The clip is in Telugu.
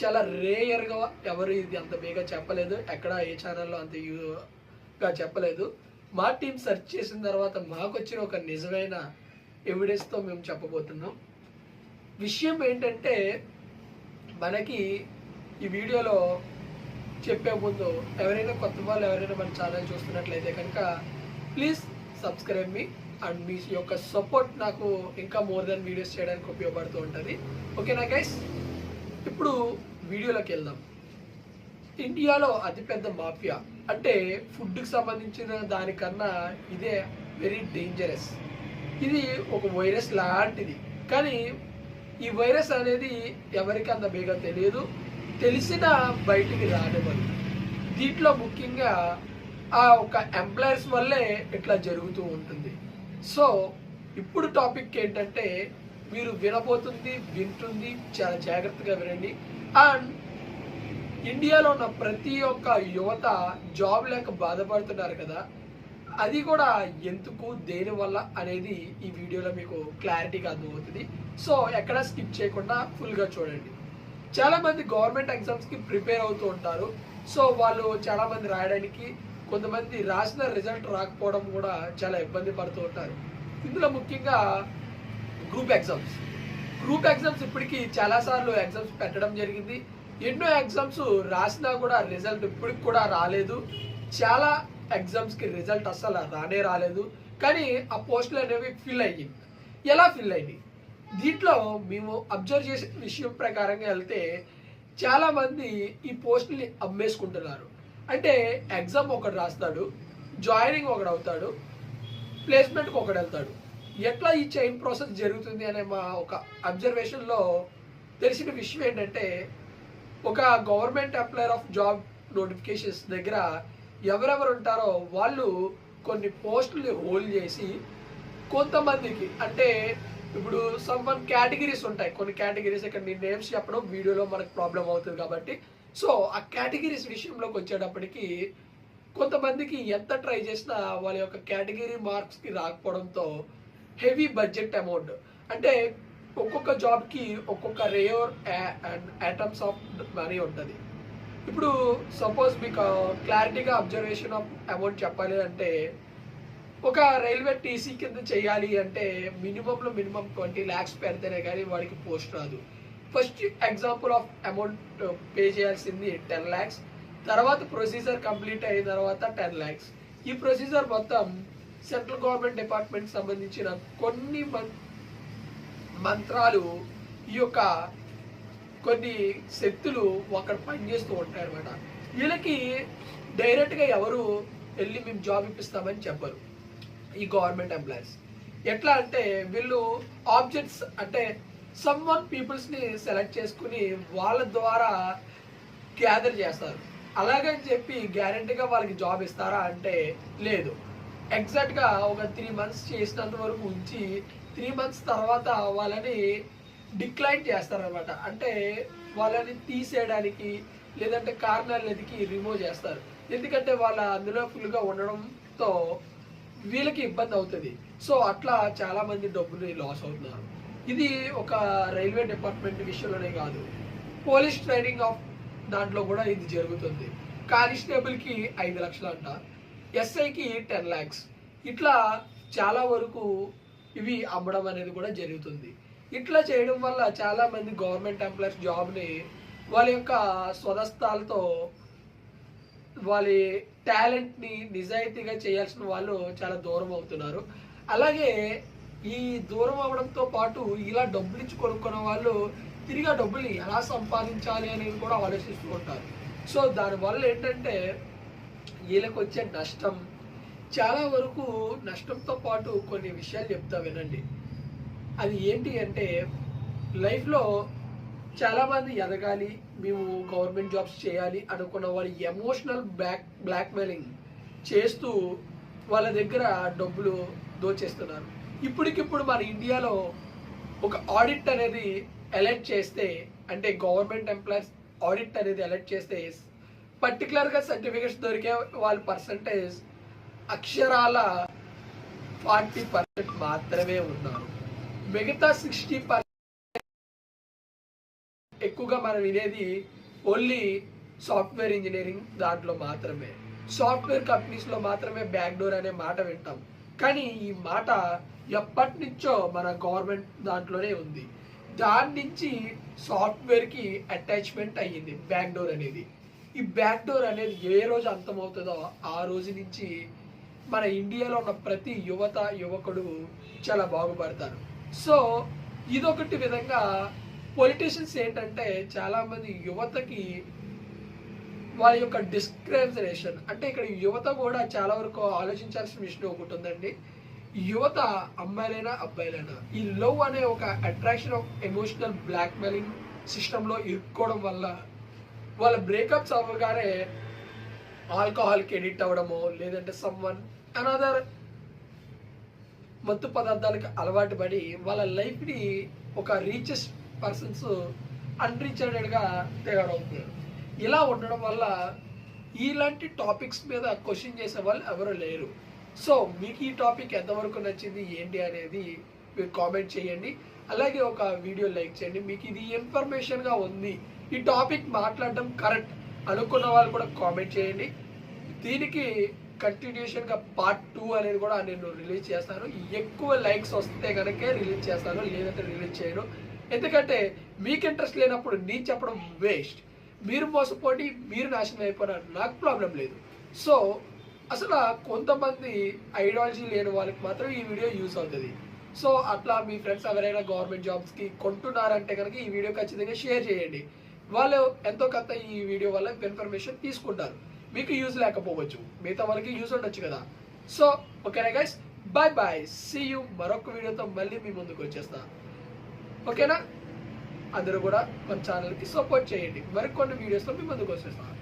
చాలా రేయర్గా ఎవరు ఇది అంత బేగా చెప్పలేదు. ఎక్కడ ఏ ఛానల్లో అంత యూగా చెప్పలేదు. మా టీం సెర్చ్ చేసిన తర్వాత మాకు వచ్చిన ఒక నిజమైన ఎవిడెన్స్తో మేము చెప్పబోతున్నాం. విషయం ఏంటంటే మనకి ఈ వీడియోలో చెప్పే ముందు ఎవరైనా కొత్త వాళ్ళు ఎవరైనా మన ఛానల్ చూస్తున్నట్లయితే కనుక ప్లీజ్ సబ్స్క్రైబ్ మీ అండ్ మీ యొక్క సపోర్ట్ నాకు ఇంకా మోర్ దెన్ వీడియోస్ చేయడానికి ఉపయోగపడుతూ ఉంటుంది. ఓకేనా గైస్ ఇప్పుడు వీడియోలోకి వెళ్దాం. ఇండియాలో అతిపెద్ద మాఫియా. అంటే ఫుడ్కి సంబంధించిన దానికన్నా ఇదే వెరీ డేంజరస్ ఇది ఒక వైరస్ లాంటిది. కానీ ఈ వైరస్ అనేది ఎవరికి అంత బేగా తెలియదు. తెలిసిన బయటికి రానివ్వదు. దీంట్లో ముఖ్యంగా ఆ ఒక ఎంప్లాయర్స్ వల్లే ఇట్లా జరుగుతూ ఉంటుంది. సో ఇప్పుడు టాపిక్ ఏంటంటే మీరు వినబోతుంది వింటుంది చాలా జాగ్రత్తగా వినండి. అండ్ ఇండియాలో ఉన్న ప్రతి ఒక్క యువత జాబ్ లేక బాధపడుతున్నారు కదా అది కూడా ఎందుకు దేని వల్ల అనేది ఈ వీడియోలో మీకు క్లారిటీగా అర్థమవుతుంది. సో ఎక్కడ స్కిప్ చేయకుండా ఫుల్గా చూడండి. చాలామంది గవర్నమెంట్ ఎగ్జామ్స్కి ప్రిపేర్ అవుతూ ఉంటారు. సో వాళ్ళు చాలామంది రాయడానికి కొంతమంది రాసిన రిజల్ట్ రాకపోవడం కూడా చాలా ఇబ్బంది పడుతూ ఉంటారు. ఇందులో ముఖ్యంగా గ్రూప్ ఎగ్జామ్స్ గ్రూప్ ఎగ్జామ్స్ ఇప్పటికీ చాలా సార్లు ఎగ్జామ్స్ పెట్టడం జరిగింది. ఎన్నో ఎగ్జామ్స్ రాసినా కూడా రిజల్ట్ ఇప్పటికి కూడా రాలేదు. చాలా ఎగ్జామ్స్కి రిజల్ట్ అస్సలు రానే రాలేదు. కానీ ఆ పోస్టులు అనేవి ఫిల్ అయ్యాయి. ఎలా ఫిల్ అయ్యాయి దీంట్లో మేము అబ్జర్వ్ చేసే విషయం ప్రకారంగా వెళ్తే చాలామంది ఈ పోస్టుల్ని అమ్మేసుకుంటున్నారు. అంటే ఎగ్జామ్ ఒకటి రాస్తాడు జాయినింగ్ ఒకడు అవుతాడు ప్లేస్మెంట్కి ఒకడు వెళ్తాడు. ఎట్లా ఈ చైన్ ప్రాసెస్ జరుగుతుంది అనే మా ఒక అబ్జర్వేషన్లో తెలిసిన విషయం ఏంటంటే ఒక government applier of job notifications దగ్గర ఎవరెవరు ఉంటారో వాళ్ళు కొన్ని పోస్టులు హోల్డ్ చేసి కొంతమందికి అంటే ఇప్పుడు సమ్ వన్ కేటగిరీస్ ఉంటాయి. కొన్ని కేటగిరీస్ ఇక్కడ నేను నేమ్స్ చెప్పడం వీడియోలో మనకు ప్రాబ్లం అవుతుంది కాబట్టి. సో ఆ కేటగిరీస్ విషయంలోకి వచ్చేటప్పటికి కొంతమందికి ఎంత ట్రై చేసినా వాళ్ళ యొక్క కేటగిరీ మార్క్స్కి రాకపోవడంతో హెవీ బడ్జెట్ అమౌంట్. అంటే ఒక్కొక్క జాబ్కి ఒక్కొక్క రేయోర్ అండ్ ఐటమ్స్ ఆఫ్ మనీ ఉంటుంది. ఇప్పుడు సపోజ్ మీకు క్లారిటీగా అబ్జర్వేషన్ ఆఫ్ అమౌంట్ చెప్పాలి అంటే ఒక రైల్వే టీసీ కింద చేయాలి అంటే మినిమంలో మినిమం ట్వంటీ ల్యాక్స్ పెడితేనే కానీ వాడికి పోస్ట్ రాదు. First example of amount pay చేయాల్సింది టెన్ ల్యాక్స్ తర్వాత ప్రొసీజర్ కంప్లీట్ అయిన తర్వాత టెన్ ల్యాక్స్ ఈ ప్రొసీజర్ మొత్తం సెంట్రల్ గవర్నమెంట్ డిపార్ట్మెంట్ సంబంధించిన కొన్ని మం మంత్రాలు ఈ యొక్క కొన్ని శక్తులు అక్కడ పనిచేస్తూ ఉంటాయి అనమాట వీళ్ళకి డైరెక్ట్గా ఎవరు వెళ్ళి మేము జాబ్ ఇప్పిస్తామని చెప్పరు ఈ గవర్నమెంట్ ఎంప్లాయీస్. ఎట్లా అంటే వీళ్ళు ఆబ్జెక్ట్స్ అంటే సమ్ వన్ పీపుల్స్ని సెలెక్ట్ చేసుకుని వాళ్ళ ద్వారా గ్యాదర్ చేస్తారు. అలాగని చెప్పి గ్యారంటీగా వాళ్ళకి జాబ్ ఇస్తారా అంటే లేదు. ఎగ్జాక్ట్గా ఒక త్రీ మంత్స్ చేసినంత వరకు ఉంచి త్రీ మంత్స్ తర్వాత వాళ్ళని డిక్లైన్ చేస్తారనమాట అంటే వాళ్ళని తీసేయడానికి లేదంటే కారణాలు ఎదికి రిమూవ్ చేస్తారు. ఎందుకంటే వాళ్ళ అందులో ఫుల్గా ఉండడంతో వీళ్ళకి ఇబ్బంది అవుతుంది. సో అట్లా చాలా మంది లాస్ అవుతున్నారు. ఇది ఒక రైల్వే డిపార్ట్మెంట్ విషయంలోనే కాదు. పోలీస్ ట్రైనింగ్ ఆఫ్ దాంట్లో కూడా ఇది జరుగుతుంది. కానిస్టేబుల్కి ఐదు లక్షలు అంట ఎస్ఐకి టెన్ ల్యాక్స్ ఇట్లా చాలా వరకు ఇవి అమ్మడం అనేది కూడా జరుగుతుంది. ఇట్లా చేయడం వల్ల చాలామంది గవర్నమెంట్ ఎంప్లాయీస్ జాబ్ని వాళ్ళ యొక్క స్వదస్థాలతో వాళ్ళ టాలెంట్ని నిజాయితీగా చేయాల్సిన వాళ్ళు చాలా దూరం అవుతున్నారు. అలాగే ఈ దూరం అవడంతో పాటు ఇలా డబ్బులు ఇచ్చి కొనుక్కున్న వాళ్ళు తిరిగి ఆ డబ్బుల్ని ఎలా సంపాదించాలి అనేది కూడా ఆలోచిస్తూ ఉంటారు సో దానివల్ల ఏంటంటే వీళ్ళకి వచ్చే నష్టం. చాలా వరకు నష్టంతో పాటు కొన్ని విషయాలు చెప్తా వినండి. అది ఏంటి అంటే లైఫ్లో చాలామంది ఎదగాలి మేము గవర్నమెంట్ జాబ్స్ చేయాలి అనుకున్న వాళ్ళు ఎమోషనల్ బ్లాక్ బ్లాక్మెయిలింగ్ చేస్తూ వాళ్ళ దగ్గర డబ్బులు దోచేస్తున్నారు. ఇప్పటికిప్పుడు మన ఇండియాలో ఒక ఆడిట్ అనేది ఎలర్ట్ చేస్తే అంటే గవర్నమెంట్ ఎంప్లాయీస్ ఆడిట్ అనేది ఎలర్ట్ చేస్తే పర్టికులర్గా సర్టిఫికేట్స్ దొరికే వాళ్ళ పర్సంటేజ్ అక్షరాల ఫార్టీ పర్సెంట్ మాత్రమే ఉన్నారు. మిగతా సిక్స్టీ పర్సెంట్ ఎక్కువగా మనం వినేది ఓన్లీ సాఫ్ట్వేర్ ఇంజనీరింగ్ దాంట్లో మాత్రమే. సాఫ్ట్వేర్ కంపెనీస్లో మాత్రమే బ్యాక్డోర్ అనే మాట వింటాం. కానీ ఈ మాట ఎప్పటి నుంచో మన గవర్నమెంట్ దాంట్లోనే ఉంది. దాని నుంచి సాఫ్ట్వేర్కి అటాచ్మెంట్ అయ్యింది బ్యాక్డోర్ అనేది. ఈ బ్యాక్ డోర్ అనేది ఏ రోజు అంతమవుతుందో ఆ రోజు నుంచి మన ఇండియాలో ఉన్న ప్రతి యువత యువకుడు చాలా బాగుపడతారు. సో ఇదొకటి విధంగా పొలిటీషియన్స్ ఏంటంటే చాలామంది యువతకి వాళ్ళ యొక్క డిస్క్రిమినేషన్ అంటే ఇక్కడ యువత కూడా చాలా వరకు ఆలోచించాల్సిన విషయం ఒకటి ఉందండి. యువత అమ్మాయిలైనా అబ్బాయిలైనా ఈ లవ్ అనే ఒక అట్రాక్షన్ ఆఫ్ ఎమోషనల్ బ్లాక్మెయిలింగ్ సిస్టంలో ఇరుక్కోవడం వల్ల వాళ్ళ బ్రేకప్స్ అవ్వగానే ఆల్కహాల్కి ఎడిట్ అవ్వడమో లేదంటే సమ్వన్ అనదర్ మత్తు పదార్థాలకు అలవాటు పడి వాళ్ళ లైఫ్ని ఒక రీచెస్ట్ పర్సన్స్ అన్రీచర్డెడ్గా తయారవుతున్నారు. ఇలా ఉండడం వల్ల ఇలాంటి టాపిక్స్ మీద క్వశ్చన్ చేసే వాళ్ళు ఎవరు లేరు. సో మీకు ఈ టాపిక్ ఎంతవరకు నచ్చింది ఏంటి అనేది మీరు కామెంట్ చేయండి. అలాగే ఒక వీడియో లైక్ చేయండి. మీకు ఇది ఇన్ఫర్మేషన్గా ఉంది. ఈ టాపిక్ మాట్లాడడం కరెక్ట్. అనుకున్న వాళ్ళు కూడా కామెంట్ చేయండి. దీనికి కంటిన్యూషన్గా పార్ట్ టూ అనేది కూడా నేను రిలీజ్ చేస్తాను. ఎక్కువ లైక్స్ వస్తే కనుక రిలీజ్ చేస్తాను లేదంటే రిలీజ్ చేయను. ఎందుకంటే మీకు ఇంట్రెస్ట్ లేనప్పుడు నేను చెప్పడం వేస్ట్ మీరు మోసపోండి మీరు నాశనం అయిపోయినారు నాకు ప్రాబ్లం లేదు. సో అసలు కొంతమంది ఐడియాలజీ లేని వాళ్ళకి మాత్రం ఈ వీడియో యూస్ అవుతుంది. సో అట్లా మీ ఫ్రెండ్స్ ఎవరైనా గవర్నమెంట్ జాబ్స్కి కొంటున్నారంటే కనుక ఈ వీడియో ఖచ్చితంగా షేర్ చేయండి. వాళ్ళు ఎంతో కొంత ఈ వీడియో వల్ల ఇన్ఫర్మేషన్ తీసుకుంటారు. మీకు యూజ్ లేకపోవచ్చు. మిగతా వాళ్ళకి యూజ్ ఉండొచ్చు కదా. సో ఓకేనా guys bye bye see you మరొక వీడియోతో మళ్ళీ మీ ముందుకు వచ్చేస్తా. ఓకేనా? అందరూ కూడా మన ఛానల్కి సపోర్ట్ చేయండి. మరికొన్ని వీడియోస్లో మీ ముందుకు వచ్చేస్తాను